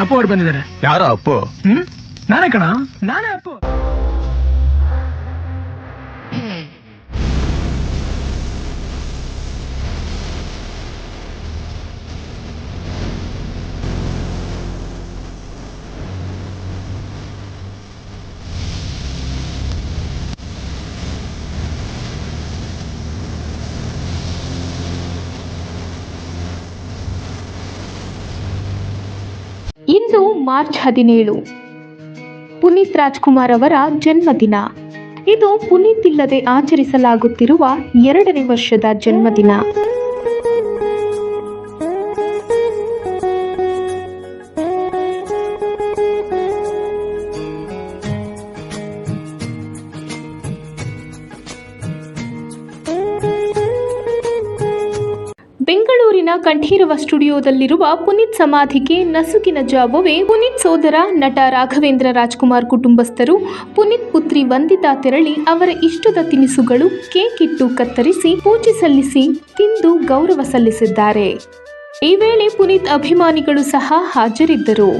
ಅಪ್ಪು ಅವ್ರು ಬಂದಿದ್ದಾರೆ ಯಾರೋ ಅಪ್ಪು ಹ್ಮ್ ನಾನೇ ಕಣ ನಾನೇ ಅಪ್ಪು ಇಂದು ಮಾರ್ಚ್ ಹದಿನೇಳು. ಪುನೀತ್ ರಾಜ್ಕುಮಾರ್ ಅವರ ಜನ್ಮದಿನ. ಇದು ಪುನೀತ್ ಇಲ್ಲದೆ ಆಚರಿಸಲಾಗುತ್ತಿರುವ ಎರಡನೇ ವರ್ಷದ ಜನ್ಮದಿನ. ಬೆಂಗಳೂರಿನ ಕಂಠೀರವ ಸ್ಟುಡಿಯೋದಲ್ಲಿರುವ ಪುನೀತ್ ಸಮಾಧಿಗೆ ನಸುಕಿನ ಜಾವವೇ ಪುನೀತ್ ಸೋದರ ನಟ ರಾಘವೇಂದ್ರ ರಾಜ್ಕುಮಾರ್ ಕುಟುಂಬಸ್ಥರು, ಪುನೀತ್ ಪುತ್ರಿ ವಂದಿತಾ ತೆರಳಿ ಅವರ ಇಷ್ಟದ ತಿನಿಸುಗಳು ಕೇಕ್ ಇಟ್ಟು ಕತ್ತರಿಸಿ ಪೂಜೆ ಸಲ್ಲಿಸಿ ತಿಂದು ಗೌರವ ಸಲ್ಲಿಸಿದ್ದಾರೆ. ಈ ವೇಳೆ ಪುನೀತ್ ಅಭಿಮಾನಿಗಳು ಸಹ ಹಾಜರಿದ್ದರು.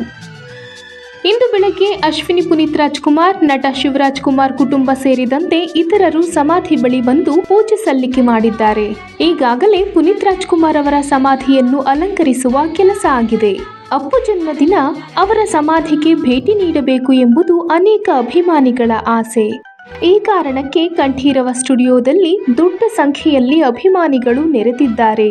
ಇಂದು ಬೆಳಗ್ಗೆ ಅಶ್ವಿನಿ ಪುನೀತ್ ರಾಜ್ಕುಮಾರ್, ನಟ ಶಿವರಾಜ್ ಕುಮಾರ್ ಕುಟುಂಬ ಸೇರಿದಂತೆ ಇತರರು ಸಮಾಧಿ ಬಳಿ ಬಂದು ಪೂಜೆ ಸಲ್ಲಿಕೆ ಮಾಡಿದ್ದಾರೆ. ಈಗಾಗಲೇ ಪುನೀತ್ ರಾಜ್ಕುಮಾರ್ ಅವರ ಸಮಾಧಿಯನ್ನು ಅಲಂಕರಿಸುವ ಕೆಲಸ ಆಗಿದೆ. ಅಪ್ಪು ಜನ್ಮದಿನ ಅವರ ಸಮಾಧಿಗೆ ಭೇಟಿ ನೀಡಬೇಕು ಎಂಬುದು ಅನೇಕ ಅಭಿಮಾನಿಗಳ ಆಸೆ. ಈ ಕಾರಣಕ್ಕೆ ಕಂಠೀರವ ಸ್ಟುಡಿಯೋದಲ್ಲಿ ದೊಡ್ಡ ಸಂಖ್ಯೆಯಲ್ಲಿ ಅಭಿಮಾನಿಗಳು ನೆರೆದಿದ್ದಾರೆ.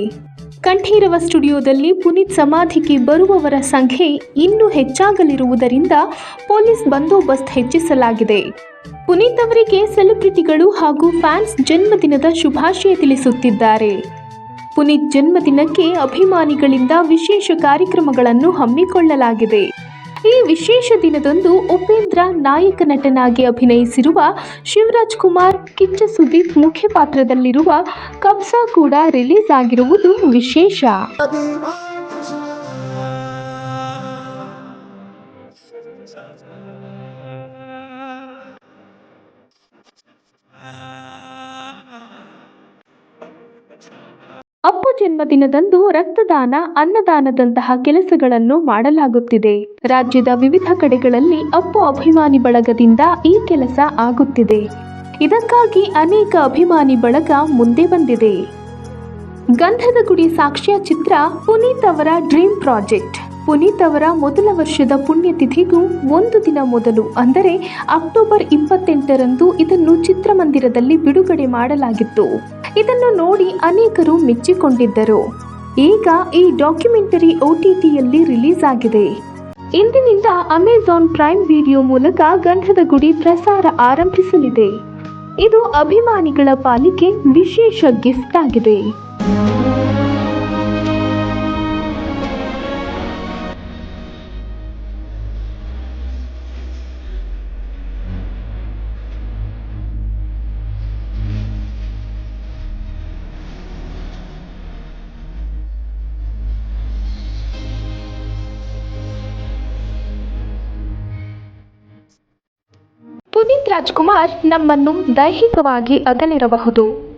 ಕಂಠೀರವ ಸ್ಟುಡಿಯೋದಲ್ಲಿ ಪುನೀತ್ ಸಮಾಧಿಗೆ ಬರುವವರ ಸಂಖ್ಯೆ ಇನ್ನೂ ಹೆಚ್ಚಾಗಲಿರುವುದರಿಂದ ಪೊಲೀಸ್ ಬಂದೋಬಸ್ತ್ ಹೆಚ್ಚಿಸಲಾಗಿದೆ. ಪುನೀತ್ ಅವರಿಗೆ ಸೆಲೆಬ್ರಿಟಿಗಳು ಹಾಗೂ ಫ್ಯಾನ್ಸ್ ಜನ್ಮದಿನದ ಶುಭಾಶಯ ತಿಳಿಸುತ್ತಿದ್ದಾರೆ. ಪುನೀತ್ ಜನ್ಮದಿನಕ್ಕೆ ಅಭಿಮಾನಿಗಳಿಂದ ವಿಶೇಷ ಕಾರ್ಯಕ್ರಮಗಳನ್ನು ಹಮ್ಮಿಕೊಳ್ಳಲಾಗಿದೆ. ಈ ವಿಶೇಷ ದಿನದಂದು ಉಪೇಂದ್ರ ನಾಯಕ ನಟನಾಗಿ ಅಭಿನಯಿಸಿರುವ ಶಿವರಾಜ್ ಕುಮಾರ್, ಕಿಚ್ಚ ಸುದೀಪ್ ಮುಖ್ಯ ಪಾತ್ರದಲ್ಲಿರುವ ಕಬ್ಸಾ ಕೂಡ ರಿಲೀಸ್ ಆಗಿರುವುದು ವಿಶೇಷ. ಅಪ್ಪು ಜನ್ಮದಿನದಂದು ರಕ್ತದಾನ, ಅನ್ನದಾನದಂತಹ ಕೆಲಸಗಳನ್ನು ಮಾಡಲಾಗುತ್ತಿದೆ. ರಾಜ್ಯದ ವಿವಿಧ ಕಡೆಗಳಲ್ಲಿ ಅಪ್ಪು ಅಭಿಮಾನಿ ಬಳಗದಿಂದ ಈ ಕೆಲಸ ಆಗುತ್ತಿದೆ. ಇದಕ್ಕಾಗಿ ಅನೇಕ ಅಭಿಮಾನಿ ಬಳಗ ಮುಂದೆ ಬಂದಿದೆ. ಗಂಧದ ಗುಡಿ ಸಾಕ್ಷ್ಯ ಚಿತ್ರ ಪುನೀತ್ ಅವರ ಡ್ರೀಮ್ ಪ್ರಾಜೆಕ್ಟ್. ಪುನೀತ್ ಅವರ ಮೊದಲ ವರ್ಷದ ಪುಣ್ಯತಿಥಿಗೂ ಒಂದು ದಿನ ಮೊದಲು, ಅಂದರೆ ಅಕ್ಟೋಬರ್ ಇಪ್ಪತ್ತೆಂಟರಂದು ಇದನ್ನು ಚಿತ್ರಮಂದಿರದಲ್ಲಿ ಬಿಡುಗಡೆ ಮಾಡಲಾಗಿತ್ತು. ಇದನ್ನು ನೋಡಿ ಅನೇಕರು ಮೆಚ್ಚಿಕೊಂಡಿದ್ದರು. ಈಗ ಈ ಡಾಕ್ಯುಮೆಂಟರಿ ಒ ಟಿ ಟಿಯಲ್ಲಿ ರಿಲೀಸ್ ಆಗಿದೆ. ಇಂದಿನಿಂದ ಅಮೆಜಾನ್ ಪ್ರೈಮ್ ವಿಡಿಯೋ ಮೂಲಕ ಗಂಧದ ಗುಡಿ ಪ್ರಸಾರ ಆರಂಭಿಸಲಿದೆ. ಇದು ಅಭಿಮಾನಿಗಳ ಪಾಲಿಗೆ ವಿಶೇಷ ಗಿಫ್ಟ್ ಆಗಿದೆ. ಪುನೀತ್ ರಾಜ್ಕುಮಾರ್ ನಮ್ಮನ್ನು ದೈಹಿಕವಾಗಿ ಅಗಲಿರಬಹುದು.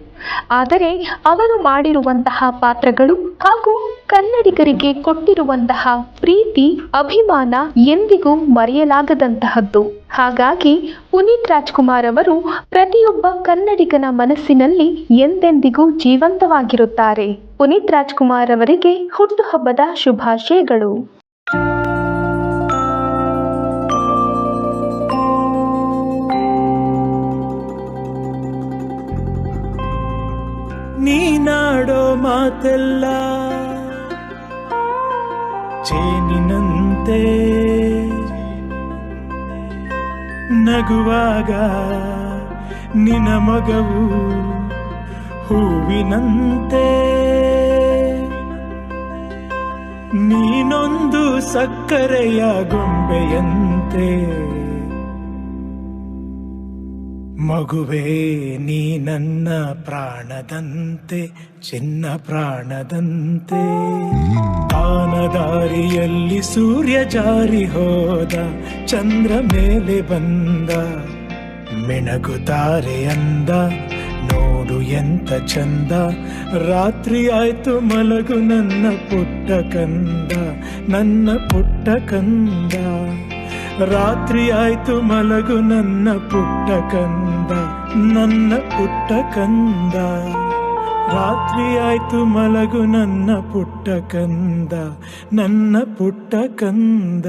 ಆದರೆ ಅವರು ಮಾಡಿರುವಂತಹ ಪಾತ್ರಗಳು ಹಾಗೂ ಕನ್ನಡಿಗರಿಗೆ ಕೊಟ್ಟಿರುವಂತಹ ಪ್ರೀತಿ, ಅಭಿಮಾನ ಎಂದಿಗೂ ಮರೆಯಲಾಗದಂತಹದ್ದು. ಹಾಗಾಗಿ ಪುನೀತ್ ರಾಜ್ಕುಮಾರ್ ಅವರು ಪ್ರತಿಯೊಬ್ಬ ಕನ್ನಡಿಗನ ಮನಸ್ಸಿನಲ್ಲಿ ಎಂದೆಂದಿಗೂ ಜೀವಂತವಾಗಿರುತ್ತಾರೆ. ಪುನೀತ್ ರಾಜ್ಕುಮಾರ್ ಅವರಿಗೆ ಹುಟ್ಟುಹಬ್ಬದ ಶುಭಾಶಯಗಳು. ಮಾತೆಲ್ಲ ಚೇನಿನಂತೆ ನಗುವಾಗ ನಿನ ಮಗವು ಹೂವಿನಂತೆ. ನೀನೊಂದು ಸಕ್ಕರೆಯ ಗೊಂಬೆಯಂತೆ. ಮಗುವೇ, ನೀ ನನ್ನ ಪ್ರಾಣದಂತೆ, ಚಿನ್ನ ಪ್ರಾಣದಂತೆ. ಆನದಾರಿಯಲ್ಲಿ ಸೂರ್ಯ ಜಾರಿ ಹೋದ, ಚಂದ್ರ ಮೇಲೆ ಬಂದ. ಮಿಣಗುತ್ತಾರೆ ಅಂದ, ನೋಡು ಎಂತ ಚಂದ. ರಾತ್ರಿ ಆಯ್ತು, ಮಲಗು ನನ್ನ ಪುಟ್ಟ ಕಂದ, ನನ್ನ ಪುಟ್ಟ ಕಂದ. ರಾತ್ರಿ ಮಲಗು ನನ್ನ ಪುಟ್ಟ ಕಂದ, ನನ್ನ ಪುಟ್ಟ ಕಂದ. ರಾತ್ರಿ ಆಯ್ತು ಮಲಗು ನನ್ನ ಪುಟ್ಟ ಕಂದ, ನನ್ನ ಪುಟ್ಟ ಕಂದ.